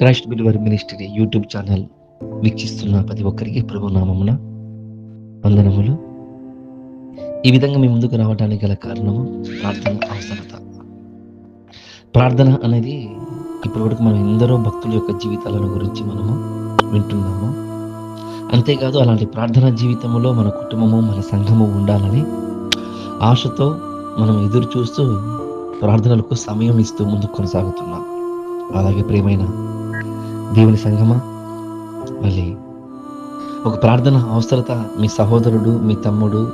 Christ believer ministry YouTube channel వీక్షిస్తున్న ప్రతి ఒక్కరికి ప్రభు నామమున వందనములు. ఈ విధంగా మీ ముందుకు రావడానికి గల కారణము ప్రార్థన అవసరత. ప్రార్థన అనేది ఇప్పటి వరకు మనం ఎందరో భక్తుల యొక్క జీవితాలను గురించి మనము వింటున్నాము. అంతేకాదు అలాంటి ప్రార్థన జీవితంలో మన కుటుంబము మన సంఘము ఉండాలని ఆశతో మనం ఎదురు చూస్తూ ప్రార్థనలకు సమయం ఇస్తూ ముందుకు కొనసాగుతున్నాం. అలాగే ప్రేమైన దేవుని సంఘమా? మళ్ళీ ఒక ప్రార్థన అవసరత మీ సహోదరుడు మీ తమ్ముడు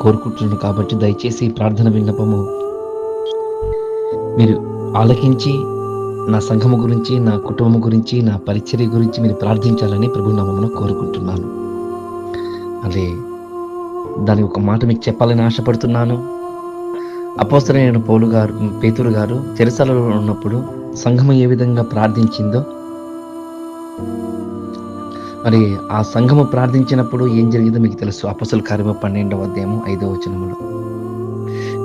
కోరుకుంటున్నాడు కాబట్టి దయచేసి ప్రార్థన విన్నపము. మీరు ఆలకించి నా సంఘము గురించి నా కుటుంబం గురించి నా పరిచర్య గురించి మీరు ప్రార్థించాలని ప్రభు కోరుకుంటున్నాను. అదే దానికి ఒక మాట మీకు చెప్పాలని ఆశపడుతున్నాను. అపోసరైన పౌలు గారు పేతురు గారు చెరసాలలో ఉన్నప్పుడు సంఘం ఏ విధంగా ప్రార్థించిందో. మరి ఆ సంఘము ప్రార్థించినప్పుడు ఏం జరిగిందో మీకు తెలుసు. అపసల కార్యము పన్నెండవ అధ్యాయము ఐదవ వచనములో.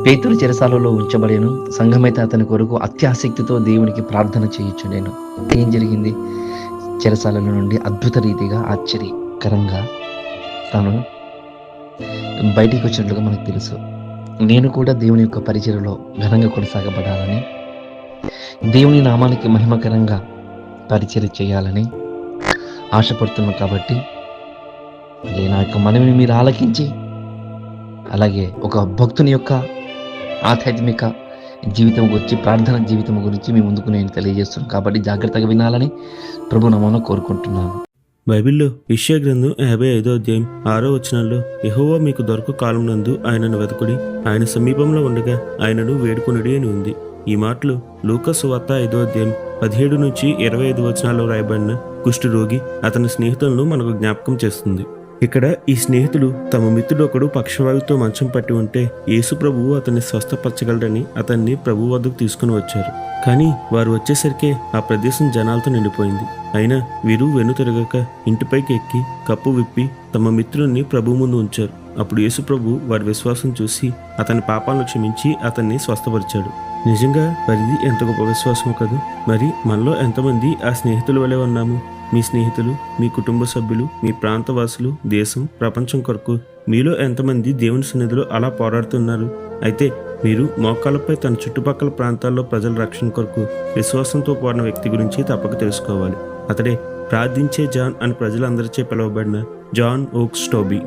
పేతురు చెరసాలలో ఉంచబడేను. సంఘమైతే అతని కొరకు అత్యాసక్తితో దేవునికి ప్రార్థన చేయొచ్చు నేను ఏం జరిగింది? చెరసాల నుండి అద్భుత రీతిగా ఆశ్చర్యకరంగా తను బయటికి వచ్చినట్లుగా మనకు తెలుసు. నేను కూడా దేవుని యొక్క పరిచయలో ఘనంగా కొనసాగబడాలని దేవుని నామానికి మహిమకరంగా పరిచయం చేయాలని ఆశపడుతున్నాం కాబట్టి నా యొక్క మనవిని మీరు ఆలకించి అలాగే ఒక భక్తుని యొక్క ఆధ్యాత్మిక జీవితం గురించి ప్రార్థన జీవితం గురించి మీ ముందుకు నేను తెలియజేస్తున్నాను కాబట్టి జాగ్రత్తగా వినాలని ప్రభు నమోన కోరుకుంటున్నాను. బైబిల్లో విషయ గ్రంథం యాభై ఐదో అధ్యాయం ఆరో వచనంలో యహోవా మీకు దొరక కాలం నందు ఆయనను వెతకుడి ఆయన సమీపంలో ఉండగా ఆయనను వేడుకొనుడి అని ఉంది. ఈ మాటలు లూకస్ వార్త ఐదో అధ్యాయం పదిహేడు నుంచి ఇరవై ఐదు వచనాల్లో రాయబడిన కుష్ఠరోగి అతని స్నేహితులను మనకు జ్ఞాపకం చేస్తుంది. ఇక్కడ ఈ స్నేహితులు తమ మిత్రుడు ఒకడు పక్షవాయువుతో మంచం పట్టి ఉంటే యేసు ప్రభువు అతన్ని స్వస్థపరచగలడని అతన్ని ప్రభు వద్దకు తీసుకుని వచ్చారు. కానీ వారు వచ్చేసరికే ఆ ప్రదేశం జనాలతో నిండిపోయింది. అయినా వీరు వెను తిరగక ఇంటిపైకి ఎక్కి కప్పు విప్పి తమ మిత్రుల్ని ప్రభు ముందు ఉంచారు. అప్పుడు యేసు ప్రభు వారి విశ్వాసం చూసి అతని పాపాలను క్షమించి అతన్ని స్వస్థపరిచాడు. నిజంగా పరిధి ఎంత గొప్ప విశ్వాసం కదా. మరి మనలో ఎంతమంది ఆ స్నేహితుల వలె ఉన్నాము? మీ స్నేహితులు మీ కుటుంబ సభ్యులు మీ ప్రాంతవాసులు దేశం ప్రపంచం కొరకు మీలో ఎంతమంది దేవుని సన్నిధిలో అలా పోరాడుతున్నారు? అయితే మీరు మోకాలపై తన చుట్టుపక్కల ప్రాంతాల్లో ప్రజల రక్షణ కొరకు విశ్వాసంతో పోరిన వ్యక్తి గురించి తప్పక తెలుసుకోవాలి. అతడే ప్రార్థించే జాన్ అని ప్రజలందరిచే పిలువబడిన John Oakes Toby.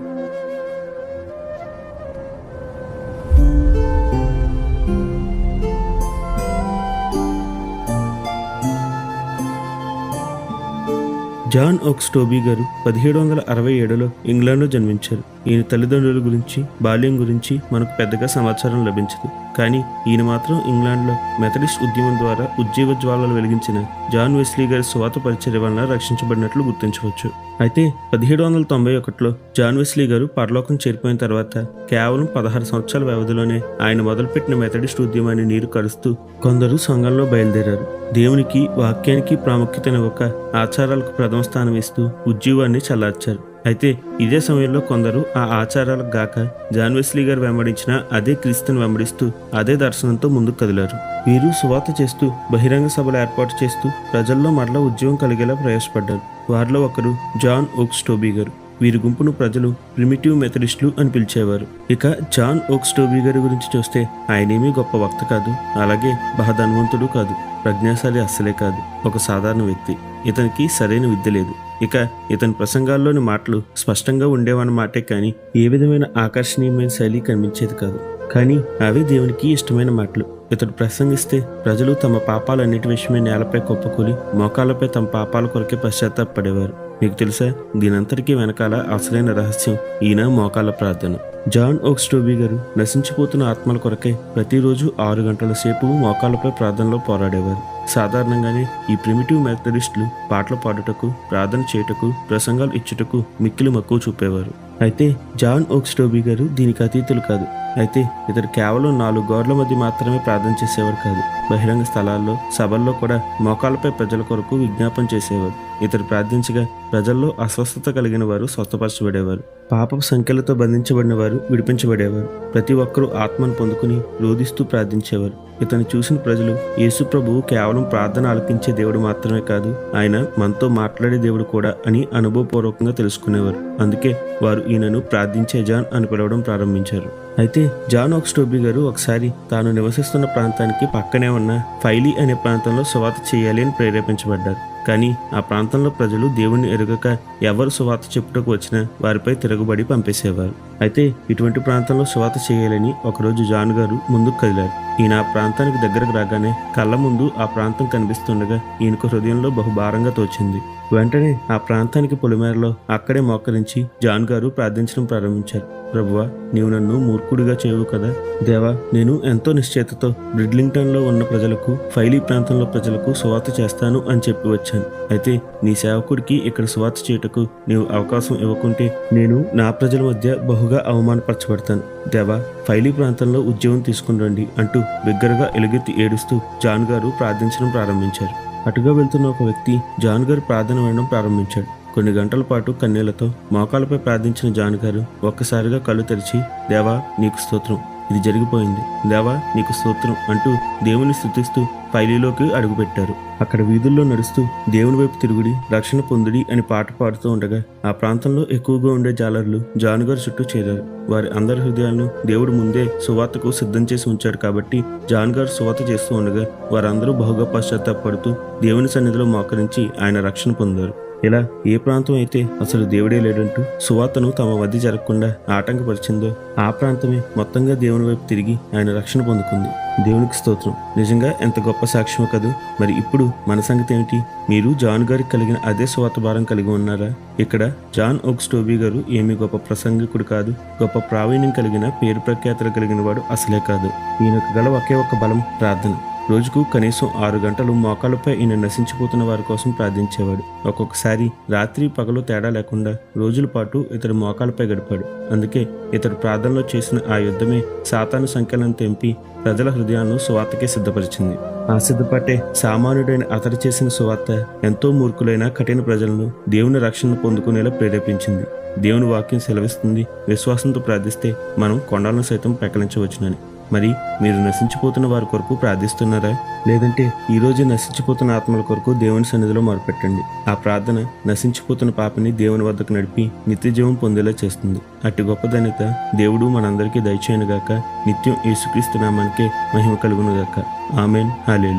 John Oakes Toby గారు పదిహేడు వందల అరవై ఏడులో ఇంగ్లాండ్లో జన్మించారు. ఈయన తల్లిదండ్రుల గురించి బాల్యం గురించి మనకు పెద్దగా సమాచారం లభించదు. కానీ ఈయన మాత్రం ఇంగ్లాండ్లో మెథడిస్ట్ ఉద్యమం ద్వారా ఉజ్జీవ జ్వాలలు వెలిగించిన జాన్ వెస్లీ గారి స్వాత పరిచర్య వలన రక్షించబడినట్లు గుర్తించవచ్చు. అయితే పదిహేడు వందల తొంభై ఒకటిలో జాన్ వెస్లీ గారు పరలోకం చేరిపోయిన తర్వాత కేవలం పదహారు సంవత్సరాల వ్యవధిలోనే ఆయన మొదలుపెట్టిన మెథడిస్ట్ ఉద్యమాన్ని నీరు కరుస్తూ కొందరు సంఘంలో బయలుదేరారు. దేవునికి వాక్యానికి ప్రాముఖ్యతనివ్వక ఆచారాలకు ప్రథమ స్థానం ఇస్తూ ఉద్యోగాన్ని చల్లార్చారు. అయితే ఇదే సమయంలో కొందరు ఆ ఆచారాలకు గాక జాన్ వెస్లీ గారు వెంబడించిన అదే క్రీస్తుని వెంబడిస్తూ అదే దర్శనంతో ముందుకు కదిలారు. వీరు సువాత చేస్తూ బహిరంగ సభలు ఏర్పాటు చేస్తూ ప్రజల్లో మరలా ఉద్యోగం కలిగేలా ప్రవేశపడ్డారు వారిలో ఒకరు జాన్ ఓక్స్ టోబీ గారు. వీరి గుంపును ప్రజలు ప్రిమిటివ్ మెథడిస్టులు అని పిలిచేవారు. ఇక జాన్ ఓక్స్ టోబీ గారి గురించి చూస్తే ఆయనేమీ గొప్ప వక్త కాదు అలాగే బహధన్వంతుడు కాదు ప్రజ్ఞాశాలి అస్సలే కాదు ఒక సాధారణ వ్యక్తి. ఇతనికి సరైన విద్య లేదు. ఇక ఇతని ప్రసంగాల్లోని మాటలు స్పష్టంగా ఉండేవన్నమాటే కానీ ఏ విధమైన ఆకర్షణీయమైన శైలి కనిపించేది కాదు. కానీ అవి దేవునికి ఇష్టమైన మాటలు. ఇతడు ప్రసంగిస్తే ప్రజలు తమ పాపాలన్నిటి విషయమే నేలపై కుప్పకూలి మోకాలపై తమ పాపాల కొరకే పశ్చాత్తాపడేవారు మీకు తెలుసా? దీనంతటికీ వెనకాల అసలైన రహస్యం ఈయన మోకాల ప్రార్థన. జాన్ ఓక్స్టోబీ గారు నశించిపోతున్న ఆత్మల కొరకై ప్రతిరోజు ఆరు గంటల సేపు మోకాళ్ళపై ప్రార్థనలో పోరాడేవారు. సాధారణంగానే ఈ ప్రిమిటివ్ మెథడిస్టులు పాటలు పాడుటకు ప్రార్థన చేయుటకు ప్రసంగాలు ఇచ్చుటకు మిక్కిలి మక్కువ చూపేవారు. అయితే జాన్ ఓక్స్టోబీ గారు దీనికి అతీతులు కాదు. అయితే ఇతడు కేవలం నాలుగు గోడల మధ్య మాత్రమే ప్రార్థన చేసేవారు కాదు. బహిరంగ స్థలాల్లో సభల్లో కూడా మోకాళ్ళపై ప్రజల కొరకు విజ్ఞాపన చేసేవారు. ఇతడు ప్రార్థించగా ప్రజల్లో అస్వస్థత కలిగిన వారు స్వస్థపరచబడేవారు. పాప సంఖ్యలతో బంధించబడిన వారు విడిపించబడేవారు. ప్రతి ఒక్కరూ ఆత్మను పొందుకుని రోధిస్తూ ప్రార్థించేవారు. ఇతను చూసిన ప్రజలు యేసు ప్రభువు కేవలం ప్రార్థన ఆలకించే దేవుడు మాత్రమే కాదు ఆయన మనతో మాట్లాడే దేవుడు కూడా అని అనుభవపూర్వకంగా తెలుసుకునేవారు. అందుకే వారు ఈయనను ప్రార్థించే జాన్ అని పిలవడం ప్రారంభించారు. అయితే జాన్ ఆక్స్టోబీ గారు ఒకసారి తాను నివసిస్తున్న ప్రాంతానికి పక్కనే ఉన్న ఫైలీ అనే ప్రాంతంలో సువాత చేయాలి అని ప్రేరేపించబడ్డారు. కానీ ఆ ప్రాంతంలో ప్రజలు దేవుణ్ణి ఎరుగక ఎవరు సువాత చెప్పుటకు వచ్చినా వారిపై తిరగబడి పంపేసేవారు. అయితే ఇటువంటి ప్రాంతంలో సువాత చేయాలని ఒకరోజు జాన్ గారు ముందుకు కదిలారు. ఈయన ఆ ప్రాంతానికి దగ్గరకు రాగానే కళ్ళ ముందు ఆ ప్రాంతం కనిపిస్తుండగా ఈయనకు హృదయంలో బహుభారంగా తోచింది. వెంటనే ఆ ప్రాంతానికి పొలిమేరలో అక్కడే మోకరించి జాన్ గారు ప్రార్థించడం ప్రారంభించారు. ప్రభువా నీవు నన్ను మూర్ఖుడిగా చేయవు కదా? దేవా నేను ఎంతో నిశ్చేతతో బ్రిడ్లింగ్టన్లో ఉన్న ప్రజలకు ఫైలీ ప్రాంతంలో ప్రజలకు సువార్త చేస్తాను అని చెప్పి వచ్చాను. అయితే నీ సేవకుడికి ఇక్కడ సువార్త చేయుటకు నీవు అవకాశం ఇవ్వకుంటే నేను నా ప్రజల మధ్య బహుగా అవమానపరచబడతాను. దేవా ఫైలీ ప్రాంతంలో ఉద్యోగం తీసుకుని రండి అంటూ బిగ్గరగా ఎలుగెత్తి ఏడుస్తూ జాన్ గారు ప్రార్థించడం ప్రారంభించారు. అటుగా వెళ్తున్న ఒక వ్యక్తి జాన్ గారు ప్రార్థన వినడం ప్రారంభించాడు. కొన్ని గంటల పాటు కన్నీళ్ళతో మోకాలపై ప్రార్థించిన జాన్ గారు ఒక్కసారిగా కళ్ళు తెరిచి దేవా నీకు స్తోత్రం. ఇది జరిగిపోయింది. దేవా నీకు స్తోత్రం అంటూ దేవుని స్థుతిస్తూ పైలీలోకి అడుగుపెట్టారు. అక్కడ వీధుల్లో నడుస్తూ దేవుని వైపు తిరుగుడి రక్షణ పొందుడి అని పాట పాడుతూ ఉండగా ఆ ప్రాంతంలో ఎక్కువగా ఉండే జాలర్లు జానుగారు చుట్టూ చేరారు. వారి అందరి హృదయాలను దేవుడు ముందే సువార్తకు సిద్ధం చేసి ఉంచాడు కాబట్టి జానుగారు సువార్త చేస్తూ ఉండగా వారందరూ బహుగా పశ్చాత్తాపడుతూ దేవుని సన్నిధిలో మోకరించి ఆయన రక్షణ పొందారు. ఇలా ఏ ప్రాంతం అయితే అసలు దేవుడే లేడంటూ సువార్తను తమ మధ్య జరగకుండా ఆటంకపరిచిందో ఆ ప్రాంతమే మొత్తంగా దేవుని వైపు తిరిగి ఆయన రక్షణ పొందుకుంది. దేవునికి స్తోత్రం. నిజంగా ఎంత గొప్ప సాక్ష్యం కదూ? మరి ఇప్పుడు మన సంగతి ఏమిటి మీరు జాన్ గారికి కలిగిన అదే స్వాత భారం కలిగి ఉన్నారా? ఇక్కడ జాన్ ఓక్స్టోబీ గారు ఏమి గొప్ప ప్రసంగికుడు కాదు గొప్ప ప్రావీణ్యం కలిగిన పేరు ప్రఖ్యాతలు కలిగిన వాడు అసలే కాదు. ఈయనకు గల ఒకే ఒక బలం ప్రార్థన. రోజుకు కనీసం ఆరు గంటలు మోకాళ్ళపై ఈయన నశించిపోతున్న వారి కోసం ప్రార్థించేవాడు. ఒక్కొక్కసారి రాత్రి పగలు తేడా లేకుండా రోజుల పాటు ఇతడు మోకాళ్ళపై గడిపాడు. అందుకే ఇతడు ప్రార్థనలో చేసిన ఆ యుద్ధమే సాతాను సంఖ్యలను తెంపి ప్రజల హృదయాలను సువార్తకే సిద్ధపరిచింది. ఆ సిద్ధపట్టే సామాన్యుడైన అతడు చేసిన సువార్త ఎంతో మూర్ఖులైన కఠిన ప్రజలను దేవుని రక్షణ పొందుకునేలా ప్రేరేపించింది. దేవుని వాక్యం సెలవిస్తుంది విశ్వాసంతో ప్రార్థిస్తే మనం కొండలను సైతం పెకలించవచ్చునని. మరి మీరు నశించిపోతున్న వారి కొరకు ప్రార్థిస్తున్నారా? లేదంటే ఈ రోజు నశించిపోతున్న ఆత్మల కొరకు దేవుని సన్నిధిలో మొరపెట్టండి. ఆ ప్రార్థన నశించిపోతున్న పాపని దేవుని వద్దకు నడిపి నిత్యజీవం పొందేలా చేస్తుంది. అట్టి గొప్ప ధన్యత దేవుడు మనందరికీ దయచేయనుగాక. నిత్యం యేసుక్రీస్తు నామానికే మహిమ కలుగునుగాక. ఆమెన్. హాలే